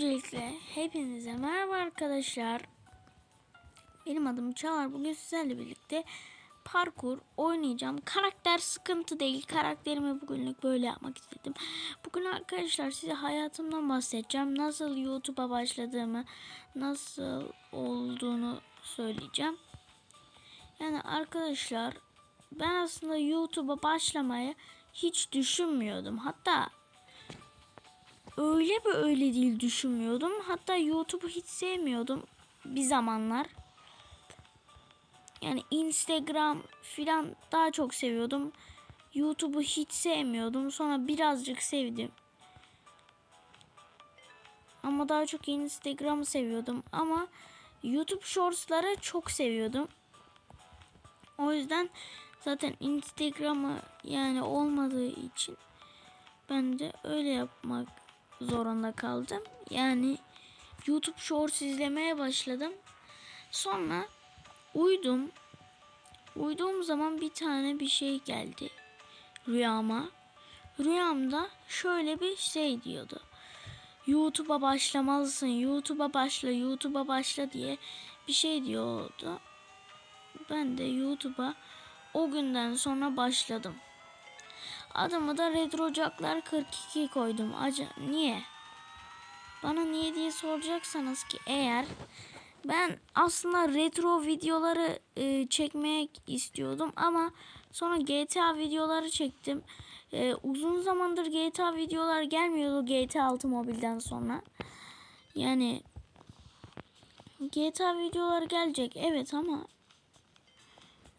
Öncelikle hepinize merhaba arkadaşlar. Benim adım Çağlar. Bugün sizlerle birlikte parkur oynayacağım. Karakter sıkıntı değil. Karakterimi bugünlük böyle yapmak istedim. Bugün arkadaşlar size hayatımdan bahsedeceğim. Nasıl YouTube'a başladığımı, nasıl olduğunu söyleyeceğim. Yani arkadaşlar ben aslında YouTube'a başlamayı hiç düşünmüyordum. Hatta öyle bir öyle değil düşünmüyordum. Hatta YouTube'u hiç sevmiyordum bir zamanlar. Yani Instagram filan daha çok seviyordum. YouTube'u hiç sevmiyordum. Sonra birazcık sevdim. Ama daha çok Instagram'ı seviyordum. Ama YouTube Shorts'ları çok seviyordum. O yüzden zaten Instagram'ı yani olmadığı için ben de öyle yapmak zorunda kaldım. Yani YouTube Shorts izlemeye başladım. Sonra uyudum. Uyuduğum zaman bir tane bir şey geldi rüyama. Rüyamda şöyle bir şey diyordu. YouTube'a başlamalısın, YouTube'a başla, YouTube'a başla diye bir şey diyordu. Ben de YouTube'a o günden sonra başladım. Adımı da Retrocaklar 42 koydum. Acı niye? Bana niye diye soracaksanız ki eğer ben aslında retro videoları e, çekmek istiyordum ama sonra GTA videoları çektim. E, uzun zamandır GTA videolar gelmiyordu GTA 6 mobilden sonra. Yani GTA videoları gelecek evet ama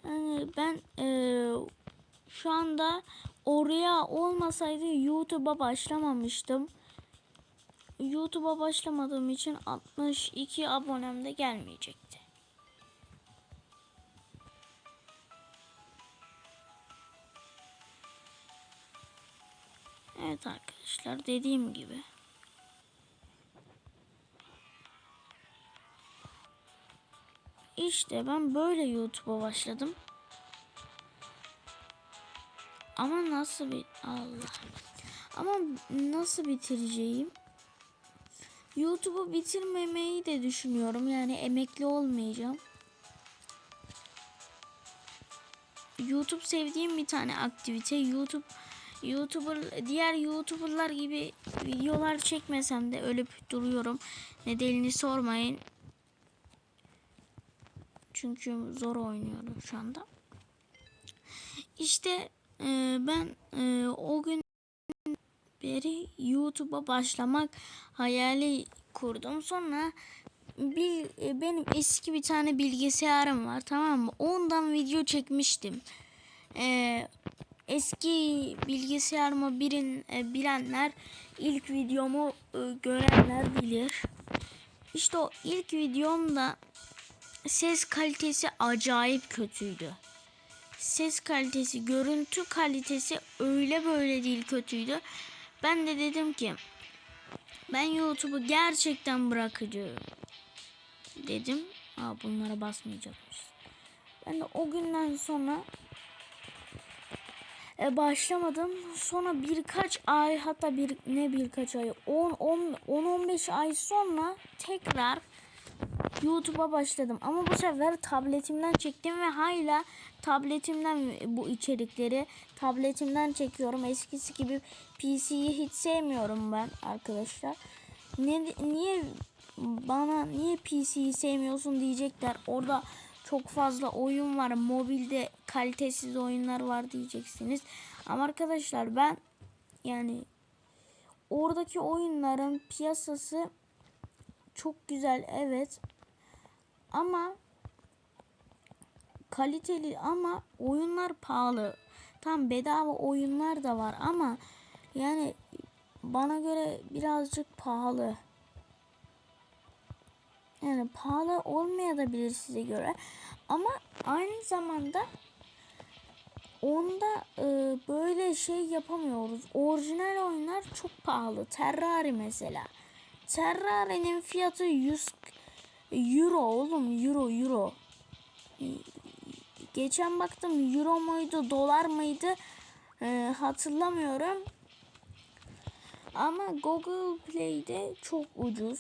yani ben e, şu anda oraya olmasaydı YouTube'a başlamamıştım. YouTube'a başlamadığım için 62 abonem de gelmeyecekti. Evet arkadaşlar dediğim gibi. İşte ben böyle YouTube'a başladım. Ama nasıl bir Allah. Ama nasıl bitireceğim? YouTube'u bitirmemeyi de düşünüyorum. Yani emekli olmayacağım. YouTube sevdiğim bir tane aktivite. YouTube YouTuber diğer YouTuber'lar gibi videolar çekmesem de ölüp duruyorum. Nedenini sormayın. Çünkü zor oynuyorum şu anda. İşte e, ben e, o gün beri YouTube'a başlamak hayali kurdum. Sonra bir e, benim eski bir tane bilgisayarım var tamam mı? Ondan video çekmiştim. E, eski bilgisayarımı birin e, bilenler ilk videomu e, görenler bilir. İşte o ilk videomda ses kalitesi acayip kötüydü. Ses kalitesi, görüntü kalitesi öyle böyle değil kötüydü. Ben de dedim ki ben YouTube'u gerçekten bırakacağım dedim. Aa bunlara basmayacakmış. Ben de o günden sonra e, başlamadım. Sonra birkaç ay hatta bir ne birkaç ay 10 10 10 15 ay sonra tekrar YouTube'a başladım. Ama bu sefer tabletimden çektim ve hala tabletimden bu içerikleri tabletimden çekiyorum. Eskisi gibi PC'yi hiç sevmiyorum ben arkadaşlar. Ne, niye bana niye PC'yi sevmiyorsun diyecekler. Orada çok fazla oyun var. Mobilde kalitesiz oyunlar var diyeceksiniz. Ama arkadaşlar ben yani oradaki oyunların piyasası çok güzel evet ama kaliteli ama oyunlar pahalı. Tam bedava oyunlar da var ama yani bana göre birazcık pahalı. Yani pahalı olmayabilir size göre ama aynı zamanda onda e, böyle şey yapamıyoruz. Orijinal oyunlar çok pahalı. Terraria mesela. Terraria'nın fiyatı 100 euro oğlum euro euro. Geçen baktım euro muydu dolar mıydı e, hatırlamıyorum. Ama Google Play'de çok ucuz.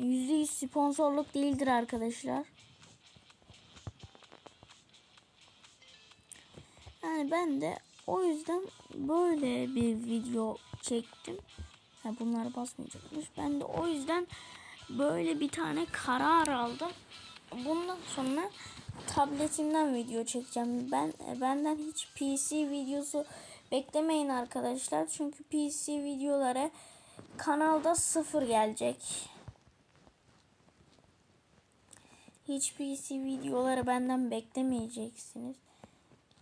%100 sponsorluk değildir arkadaşlar. Yani ben de o yüzden böyle bir video çektim. Ha, bunlar basmayacakmış. Ben de o yüzden böyle bir tane karar aldım. Bundan sonra tabletimden video çekeceğim. Ben benden hiç PC videosu beklemeyin arkadaşlar. Çünkü PC videolara kanalda sıfır gelecek. Hiç PC videoları benden beklemeyeceksiniz.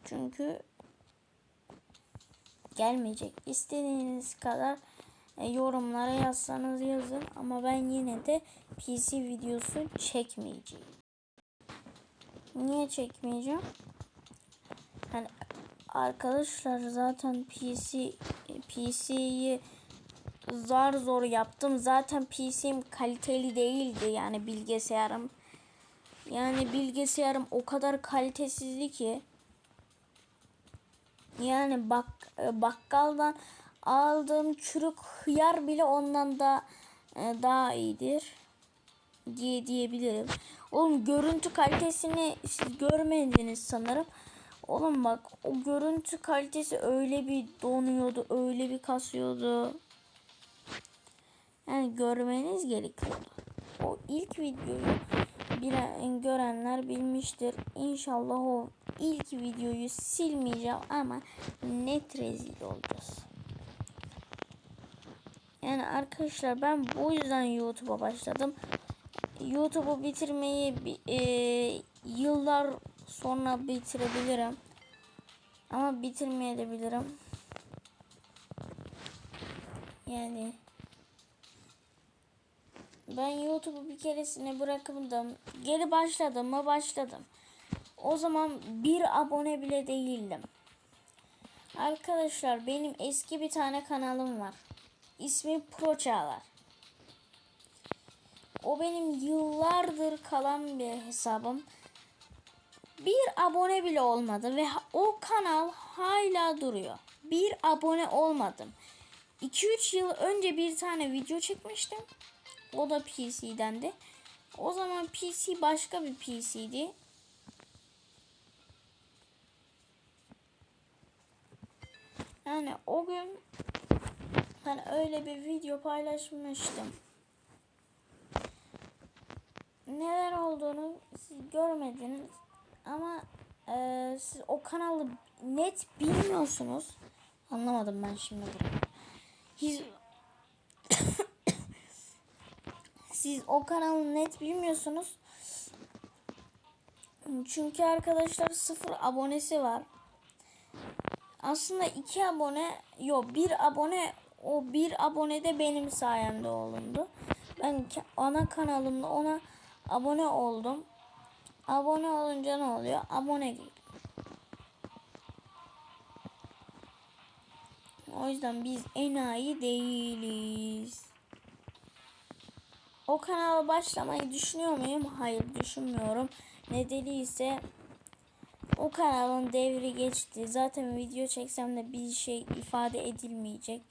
Çünkü gelmeyecek. İstediğiniz kadar yorumlara yazsanız yazın ama ben yine de PC videosu çekmeyeceğim. Niye çekmeyeceğim? Hani arkadaşlar zaten PC PC'yi zar zor yaptım. Zaten PC'm kaliteli değildi yani bilgisayarım. Yani bilgisayarım o kadar kalitesizdi ki yani bak bakkaldan aldığım çürük hıyar bile ondan da e, daha iyidir diye diyebilirim. Oğlum görüntü kalitesini siz görmediniz sanırım. Oğlum bak o görüntü kalitesi öyle bir donuyordu, öyle bir kasıyordu. Yani görmeniz gerekiyordu. O ilk videoyu bilen, görenler bilmiştir. İnşallah o ilk videoyu silmeyeceğim ama net rezil olacağız. Yani arkadaşlar ben bu yüzden YouTube'a başladım. YouTube'u bitirmeyi e, yıllar sonra bitirebilirim. Ama bitirmeyebilirim. Yani ben YouTube'u bir keresine bırakmadım. Geri başladım mı başladım. O zaman bir abone bile değildim. Arkadaşlar benim eski bir tane kanalım var. İsmi Pro Çağlar. O benim yıllardır kalan bir hesabım. Bir abone bile olmadı ve o kanal hala duruyor. Bir abone olmadım. 2-3 yıl önce bir tane video çekmiştim. O da PC'dendi. O zaman PC başka bir PC'di. Yani o gün ben öyle bir video paylaşmıştım. Neler olduğunu siz görmediniz ama e, siz o kanalı net bilmiyorsunuz. Anlamadım ben şimdi bunu. Siz, siz o kanalı net bilmiyorsunuz. Çünkü arkadaşlar sıfır abonesi var. Aslında iki abone yok bir abone o bir abone de benim sayemde olundu. Ben ana kanalımda ona abone oldum. Abone olunca ne oluyor? Abone geliyor. O yüzden biz enayi değiliz. O kanala başlamayı düşünüyor muyum? Hayır düşünmüyorum. Nedeni ise o kanalın devri geçti. Zaten video çeksem de bir şey ifade edilmeyecek.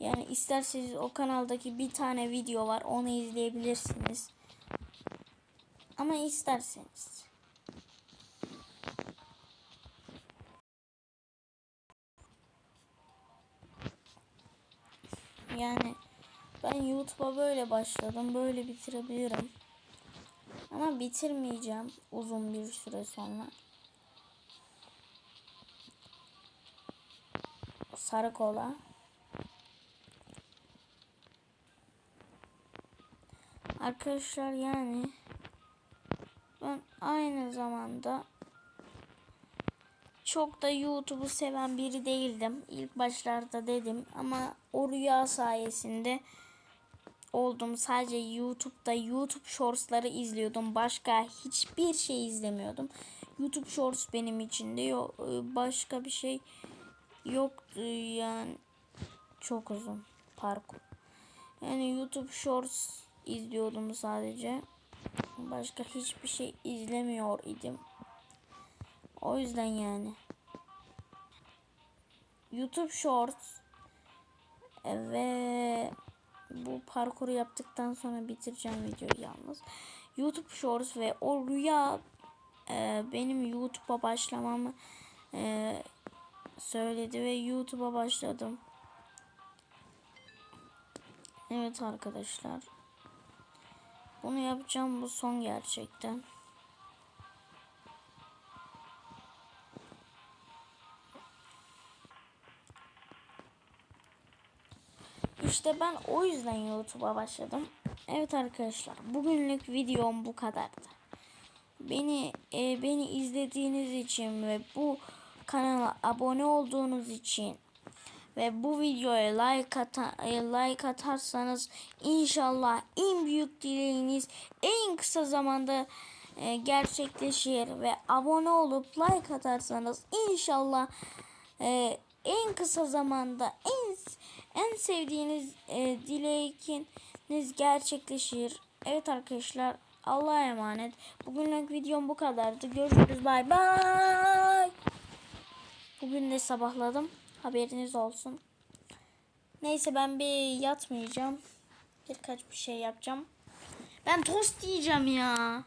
Yani isterseniz o kanaldaki bir tane video var. Onu izleyebilirsiniz. Ama isterseniz. Yani ben YouTube'a böyle başladım. Böyle bitirebilirim. Ama bitirmeyeceğim uzun bir süre sonra. Sarı kola. Arkadaşlar yani ben aynı zamanda çok da YouTube'u seven biri değildim. İlk başlarda dedim ama o rüya sayesinde oldum. Sadece YouTube'da YouTube Shorts'ları izliyordum. Başka hiçbir şey izlemiyordum. YouTube Shorts benim için de yok. Başka bir şey yoktu yani. Çok uzun parkur. Yani YouTube Shorts izliyordum sadece. Başka hiçbir şey izlemiyor idim. O yüzden yani. YouTube Shorts E, ve bu parkuru yaptıktan sonra bitireceğim videoyu yalnız. YouTube Shorts ve o rüya e, benim YouTube'a başlamamı e, söyledi ve YouTube'a başladım. Evet arkadaşlar. Bunu yapacağım bu son gerçekten. İşte ben o yüzden YouTube'a başladım. Evet arkadaşlar, bugünlük videom bu kadardı. Beni e, beni izlediğiniz için ve bu kanala abone olduğunuz için ve bu videoya like ata, e, like atarsanız inşallah en büyük dileğiniz en kısa zamanda e, gerçekleşir ve abone olup like atarsanız inşallah e, en kısa zamanda en en sevdiğiniz e, dileğiniz gerçekleşir. Evet arkadaşlar Allah'a emanet. Bugünlük videom bu kadardı. Görüşürüz. Bay bay. Bugün de sabahladım. Haberiniz olsun. Neyse ben bir yatmayacağım. Birkaç bir şey yapacağım. Ben tost yiyeceğim ya.